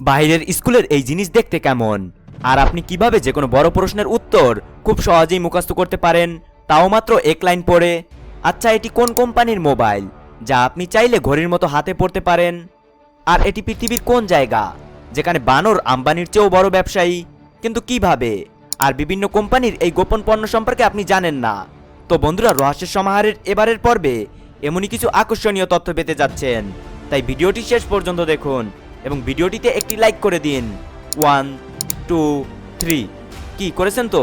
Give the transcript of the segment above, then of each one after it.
বাইরের স্কুলের এই জিনিস দেখতে কেমন? আর আপনি কীভাবে যে কোনো বড় প্রশ্নের উত্তর খুব সহজেই মুখস্থ করতে পারেন, তাও মাত্র এক লাইন পড়ে। আচ্ছা এটি কোন কোম্পানির মোবাইল, যা আপনি চাইলে ঘড়ির মতো হাতে পড়তে পারেন? আর এটি পৃথিবীর কোন জায়গা, যেখানে বানর আম্বানির চেয়েও বড় ব্যবসায়ী? কিন্তু কীভাবে? আর বিভিন্ন কোম্পানির এই গোপন পণ্য সম্পর্কে আপনি জানেন না। তো বন্ধুরা, রহস্যের সমাহারের এবারের পর্বে এমনই কিছু আকর্ষণীয় তথ্য পেতে যাচ্ছেন। তাই ভিডিওটি শেষ পর্যন্ত দেখুন। এবং ভিডিওটিতে একটি লাইক করে দিন। One, two, three. কি করেছেন তো?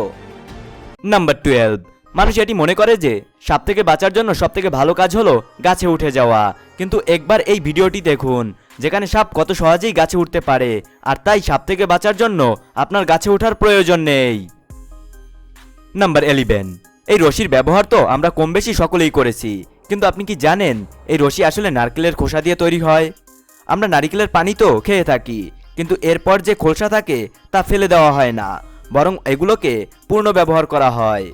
Number twelve. মানুষ এটি মনে করে যে সাপ থেকে বাঁচার জন্য সব থেকে ভালো কাজ হলো গাছে উঠে যাওয়া। কিন্তু একবার এই ভিডিওটি দেখুন, যেখানে সাপ কত সহজেই গাছে উঠতে পারে। আর তাই সাপ থেকে বাঁচার জন্য আপনার গাছে ওঠার প্রয়োজন নেই। নাম্বার এলিভেন এই রশির ব্যবহার তো আমরা কম বেশি সকলেই করেছি। কিন্তু আপনি কি জানেন, এই রশি আসলে নারকেলের খোসা দিয়ে তৈরি হয়? আমরা নারিকেলের পানি তো খেয়ে থাকি, কিন্তু এরপর যে খোসা থাকে তা ফেলে দেওয়া হয় না, বরং এগুলোকে পূর্ণ ব্যবহার করা হয়।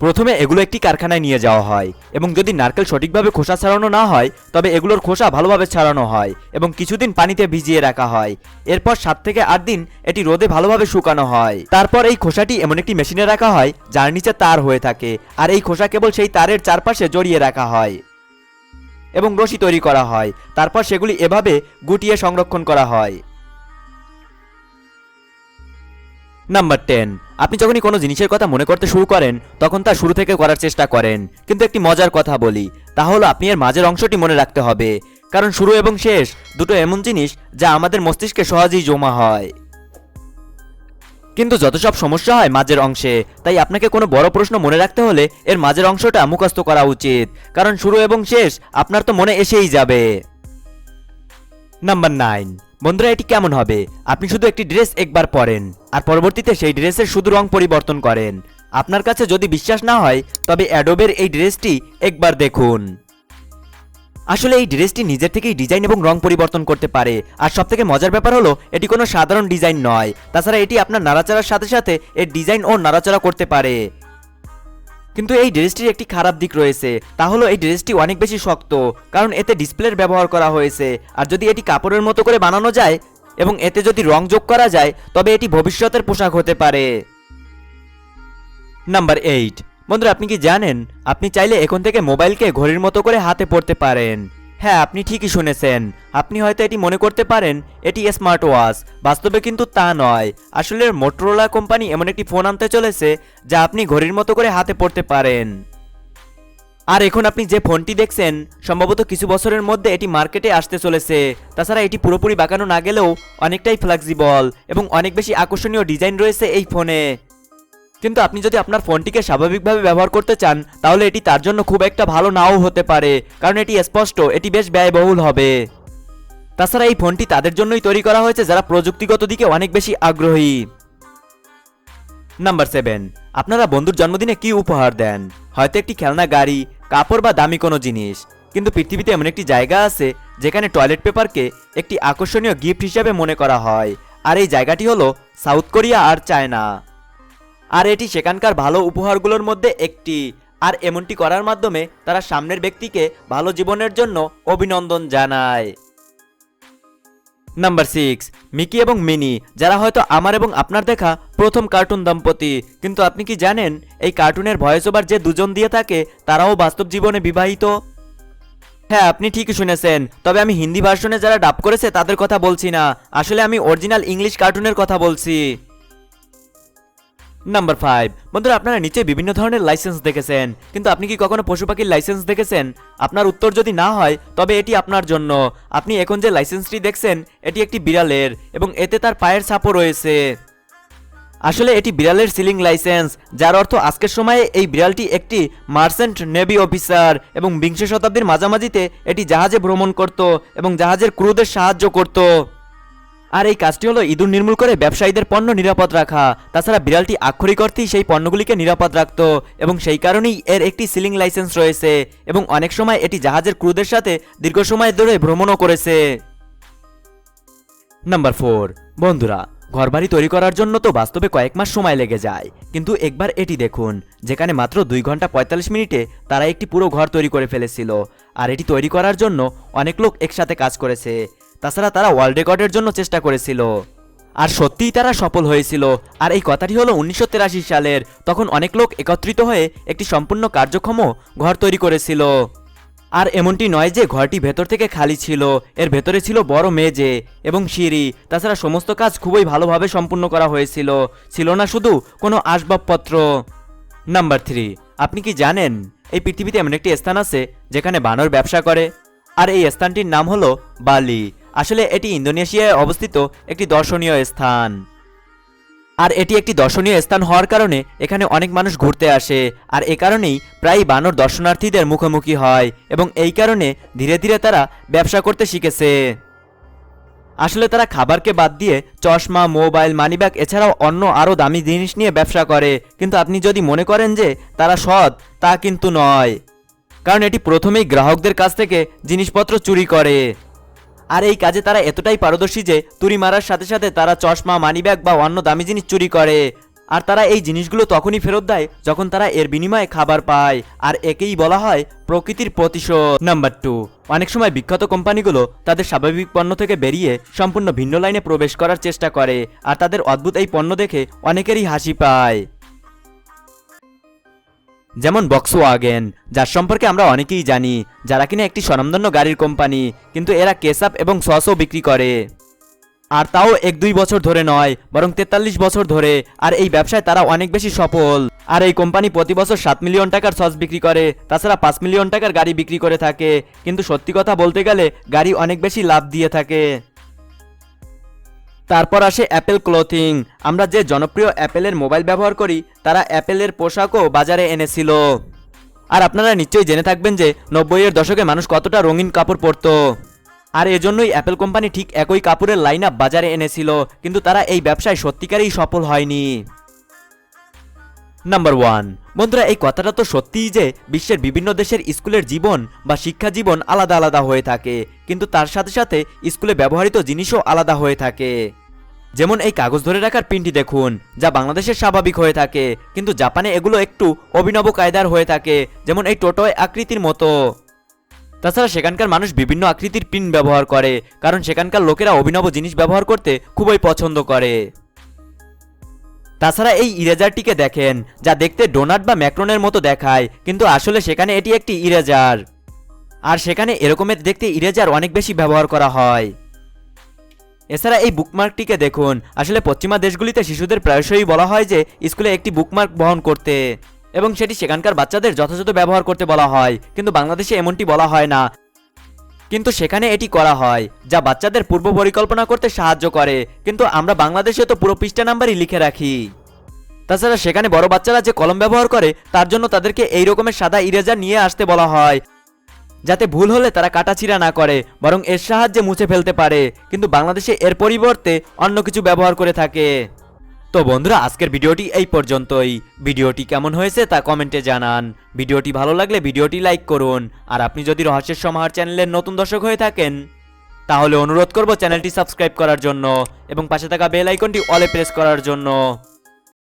প্রথমে এগুলো একটি কারখানায় নিয়ে যাওয়া হয়, এবং যদি নারকেল সঠিকভাবে খোসা ছাড়ানো না হয়, তবে এগুলোর খোসা ভালোভাবে ছাড়ানো হয়, এবং কিছুদিন পানিতে ভিজিয়ে রাখা হয়। এরপর সাত থেকে আট দিন এটি রোদে ভালোভাবে শুকানো হয়। তারপর এই খোসাটি এমন একটি মেশিনে রাখা হয়, যার নিচে তার হয়ে থাকে, আর এই খোসা কেবল সেই তারের চারপাশে জড়িয়ে রাখা হয়। এবং রশি তৈরি করা হয়। তারপর সেগুলি এভাবে গুটিয়ে সংরক্ষণ করা হয়। নাম্বার টেন আপনি যখনই কোনো জিনিসের কথা মনে করতে শুরু করেন, তখন তা শুরু থেকে করার চেষ্টা করেন। কিন্তু একটি মজার কথা বলি, তা হলো আপনি এর মাঝের অংশটি মনে রাখতে হবে। কারণ শুরু এবং শেষ দুটো এমন জিনিস যা আমাদের মস্তিষ্কে সহজেই জমা হয়। কিন্তু যত সব সমস্যা হয় মাঝের অংশে, তাই আপনাকে কোনো বড় প্রশ্ন মনে রাখতে হলে এর মাঝের অংশটা মুখস্থ করা উচিত, কারণ শুরু এবং শেষ আপনার তো মনে এসেই যাবে। নাম্বার নাইন বন্ধুরা এটি কেমন হবে? আপনি শুধু একটি ড্রেস একবার পরেন, আর পরবর্তীতে সেই ড্রেসের শুধু রং পরিবর্তন করেন। আপনার কাছে যদি বিশ্বাস না হয়, তবে অ্যাডোবের এই ড্রেসটি একবার দেখুন। আসলে এই ড্রেসটি নিজের থেকেই ডিজাইন এবং রং পরিবর্তন করতে পারে। আর সব থেকে মজার ব্যাপার হলো, এটি কোনো সাধারণ ডিজাইন নয়। তাছাড়া এটি আপনার নাড়াচাড়ার সাথে সাথে এর ডিজাইন ও নাড়াচাড়া করতে পারে। কিন্তু এই ড্রেসটির একটি খারাপ দিক রয়েছে। তা হলো, এই ড্রেসটি অনেক বেশি শক্ত, কারণ এতে ডিসপ্লের ব্যবহার করা হয়েছে। আর যদি এটি কাপড়ের মতো করে বানানো যায় এবং এতে যদি রং যোগ করা যায়, তবে এটি ভবিষ্যতের পোশাক হতে পারে। নাম্বার এইট বন্ধুরা, আপনি কি জানেন? আপনি চাইলে এখন থেকে মোবাইলকে ঘড়ির মতো করে হাতে পড়তে পারেন। হ্যাঁ আপনি ঠিকই শুনেছেন। আপনি হয়তো এটি মনে করতে পারেন, এটি স্মার্ট ওয়াচ বাস্তবে কিন্তু তা নয়। আসলে মোটরোলা কোম্পানি এমন একটি ফোন আনতে চলেছে, যা আপনি ঘড়ির মতো করে হাতে পড়তে পারেন। আর এখন আপনি যে ফোনটি দেখছেন, সম্ভবত কিছু বছরের মধ্যে এটি মার্কেটে আসতে চলেছে। তাছাড়া এটি পুরোপুরি বাঁকানো না গেলেও অনেকটাই ফ্লেক্সিবল এবং অনেক বেশি আকর্ষণীয় ডিজাইন রয়েছে এই ফোনে। কিন্তু আপনি যদি আপনার ফোনটিকে স্বাভাবিকভাবে ব্যবহার করতে চান, তাহলে এটি তার জন্য খুব একটা ভালো নাও হতে পারে, কারণ এটি স্পষ্ট, এটি বেশ ব্যয়বহুল হবে। তাছাড়া এই ফোনটি তাদের জন্যই তৈরি করা হয়েছে যারা প্রযুক্তিগত দিকে অনেক বেশি আগ্রহী। নাম্বার সেভেন, আপনারা বন্ধুর জন্মদিনে কি উপহার দেন? হয়তো একটি খেলনা, গাড়ি, কাপড় বা দামি কোনো জিনিস। কিন্তু পৃথিবীতে এমন একটি জায়গা আছে, যেখানে টয়লেট পেপারকে একটি আকর্ষণীয় গিফট হিসাবে মনে করা হয়। আর এই জায়গাটি হলো সাউথ কোরিয়া আর চায়না। আর এটি সেখানকার ভালো উপহারগুলোর মধ্যে একটি। আর এমনটি করার মাধ্যমে তারা সামনের ব্যক্তিকে ভালো জীবনের জন্য অভিনন্দন জানায়। নাম্বার সিক্স, মিকি এবং মিনি, যারা হয়তো আমার এবং আপনার দেখা প্রথম কার্টুন দম্পতি। কিন্তু আপনি কি জানেন, এই কার্টুনের ভয়েস ওভার যে দুজন দিয়ে থাকে, তারাও বাস্তব জীবনে বিবাহিত? হ্যাঁ আপনি ঠিকই শুনেছেন। তবে আমি হিন্দি ভার্সনে যারা ডাব করেছে, তাদের কথা বলছি না। আসলে আমি অরিজিনাল ইংলিশ কার্টুনের কথা বলছি। নাম্বার ফাইভ বন্ধুরা, আপনারা নিচে বিভিন্ন ধরনের লাইসেন্স দেখেছেন, কিন্তু আপনি কি কখনো পশু পাখির লাইসেন্স দেখেছেন? আপনার উত্তর যদি না হয়, তবে এটি আপনার জন্য। আপনি এখন যে লাইসেন্সটি দেখছেন, এটি একটি বিড়ালের, এবং এতে তার পায়ের ছাপও রয়েছে। আসলে এটি বিড়ালের সিলিং লাইসেন্স যার অর্থ আজকের সময়ে এই বিড়ালটি একটি মার্চেন্ট নেভি অফিসার এবং বিংশ শতাব্দীর মাঝামাঝিতে এটি জাহাজে ভ্রমণ করত, এবং জাহাজের ক্রুদের সাহায্য করত। আর এই কাজটি হলো ইঁদুর নির্মূল করে ব্যবসায়ীদের পণ্য নিরাপদ রাখা। তাছাড়া বিড়ালটি আক্ষরিক অর্থেই সেই পণ্যগুলিকে নিরাপদ রাখত এবং সেই কারণেই এর একটি সিলিং লাইসেন্স রয়েছে এবং অনেক সময় এটি জাহাজের ক্রুদের সাথে দীর্ঘ সময় ধরে ভ্রমণও করেছে। নাম্বার ফোর, বন্ধুরা, ঘরবাড়ি তৈরি করার জন্য তো বাস্তবে কয়েক মাস সময় লেগে যায়। কিন্তু একবার এটি দেখুন, যেখানে মাত্র দুই ঘণ্টা পঁয়তাল্লিশ মিনিটে তারা একটি পুরো ঘর তৈরি করে ফেলেছিল। আর এটি তৈরি করার জন্য অনেক লোক একসাথে কাজ করেছে। তাছাড়া তারা ওয়ার্ল্ড রেকর্ডের জন্য চেষ্টা করেছিল। আর সত্যিই তারা সফল হয়েছিল। আর এই কথাটি হলো উনিশশো তিরাশি সালের, তখন অনেক লোক একত্রিত হয়ে একটি সম্পূর্ণ কার্যক্ষম ঘর তৈরি করেছিল। আর এমনটি নয় যে ঘরটি ভেতর থেকে খালি ছিল, এর ভেতরে ছিল বড় মেজে এবং সিঁড়ি। তাছাড়া সমস্ত কাজ খুবই ভালোভাবে সম্পূর্ণ করা হয়েছিল, ছিল না শুধু কোনো আসবাবপত্র। নাম্বার থ্রি, আপনি কি জানেন, এই পৃথিবীতে এমন একটি স্থান আছে যেখানে বানর ব্যবসা করে? আর এই স্থানটির নাম হলো বালি। আসলে এটি ইন্দোনেশিয়ায় অবস্থিত একটি দর্শনীয় স্থান। আর এটি একটি দর্শনীয় স্থান হওয়ার কারণে এখানে অনেক মানুষ ঘুরতে আসে, আর এ কারণেই প্রায় বানর দর্শনার্থীদের মুখোমুখি হয় এবং এই কারণে ধীরে ধীরে তারা ব্যবসা করতে শিখেছে। আসলে তারা খাবারকে বাদ দিয়ে চশমা, মোবাইল, মানিব্যাগ এছাড়াও অন্য আরও দামি জিনিস নিয়ে ব্যবসা করে। কিন্তু আপনি যদি মনে করেন যে তারা সৎ, তা কিন্তু নয়। কারণ এটি প্রথমেই গ্রাহকদের কাছ থেকে জিনিসপত্র চুরি করে। আর এই কাজে তারা এতটাই পারদর্শী যে তুড়ি মারার সাথে সাথে তারা চশমা, মানিব্যাগ বা অন্য দামি জিনিস চুরি করে। আর তারা এই জিনিসগুলো তখনই ফেরত দেয় যখন তারা এর বিনিময়ে খাবার পায়। আর একেই বলা হয় প্রকৃতির প্রতিশোধ। নাম্বার টু অনেক সময় বিখ্যাত কোম্পানিগুলো তাদের স্বাভাবিক পণ্য থেকে বেরিয়ে সম্পূর্ণ ভিন্ন লাইনে প্রবেশ করার চেষ্টা করে। আর তাদের অদ্ভুত এই পণ্য দেখে অনেকেরই হাসি পায়। যেমন বক্সওয়াগেন যার সম্পর্কে আমরা অনেকেই জানি, যারা কিনা একটি স্বনামধন্য গাড়ির কোম্পানি, কিন্তু এরা কেসাপ এবং সসও বিক্রি করে। আর তাও এক দুই বছর ধরে নয়, বরং তেতাল্লিশ বছর ধরে, আর এই ব্যবসায় তারা অনেক বেশি সফল। আর এই কোম্পানি প্রতি বছর সাত মিলিয়ন টাকার সস বিক্রি করে, তাছাড়া পাঁচ মিলিয়ন টাকার গাড়ি বিক্রি করে থাকে। কিন্তু সত্যি কথা বলতে গেলে, গাড়ি অনেক বেশি লাভ দিয়ে থাকে। তারপর আসে অ্যাপেল ক্লোথিং আমরা যে জনপ্রিয় অ্যাপেলের মোবাইল ব্যবহার করি, তারা অ্যাপেলের পোশাকও বাজারে এনেছিল। আর আপনারা নিশ্চয়ই জেনে থাকবেন যে নব্বইয়ের দশকে মানুষ কতটা রঙিন কাপড় পরতো। আর এজন্যই অ্যাপেল কোম্পানি ঠিক একই কাপড়ের লাইন আপ বাজারে এনেছিল, কিন্তু তারা এই ব্যবসায় সত্যিকারেই সফল হয়নি। নাম্বার ওয়ান বন্ধুরা, এই কথাটা তো সত্যিই যে বিশ্বের বিভিন্ন দেশের স্কুলের জীবন বা শিক্ষা জীবন আলাদা আলাদা হয়ে থাকে, কিন্তু তার সাথে সাথে স্কুলে ব্যবহৃত জিনিসও আলাদা হয়ে থাকে। যেমন এই কাগজ ধরে রাখার পিনটি দেখুন, যা বাংলাদেশের স্বাভাবিক হয়ে থাকে, কিন্তু জাপানে এগুলো একটু অভিনব কায়দার হয়ে থাকে, যেমন এই টোটোয় আকৃতির মতো। তাছাড়া সেখানকার মানুষ বিভিন্ন আকৃতির পিন ব্যবহার করে, কারণ সেখানকার লোকেরা অভিনব জিনিস ব্যবহার করতে খুবই পছন্দ করে। তাছাড়া এই ইরেজারটিকে দেখেন, যা দেখতে ডোনাট বা ম্যাক্রনের মতো দেখায়, কিন্তু আসলে সেখানে এটি একটি ইরেজার। আর সেখানে এরকমের দেখতে ইরেজার অনেক বেশি ব্যবহার করা হয়। এছাড়া এই বুকমার্কটিকে দেখুন, আসলে পশ্চিমা দেশগুলিতে শিশুদের প্রায়শই বলা হয় যে, স্কুলে একটি বুকমার্ক বহন করতে। এবং সেটি সেখানকার বাচ্চাদের যথাযথ ব্যবহার করতে বলা হয়, কিন্তু বাংলাদেশে এমনটি বলা হয় না। কিন্তু সেখানে এটি করা হয়, যা বাচ্চাদের পূর্ব পরিকল্পনা করতে সাহায্য করে। কিন্তু আমরা বাংলাদেশে তো পুরো পৃষ্ঠা নাম্বারই লিখে রাখি। তাছাড়া সেখানে বড় বাচ্চারা যে কলম ব্যবহার করে, তার জন্য তাদেরকে এই রকমের সাদা ইরেজার নিয়ে আসতে বলা হয়, যাতে ভুল হলে তারা কাটাছিড়া না করে, বরং এর সাহায্যে মুছে ফেলতে পারে। কিন্তু বাংলাদেশে এর পরিবর্তে অন্য কিছু ব্যবহার করে থাকে। তো বন্ধুরা, আজকের ভিডিওটি এই পর্যন্তই। ভিডিওটি কেমন হয়েছে তা কমেন্টে জানান। ভিডিওটি ভালো লাগলে ভিডিওটি লাইক করুন। আর আপনি যদি রহস্যের সমাহার চ্যানেলের নতুন দর্শক হয়ে থাকেন, তাহলে অনুরোধ করব চ্যানেলটি সাবস্ক্রাইব করার জন্য এবং পাশে থাকা বেল আইকনটি অলে প্রেস করার জন্য।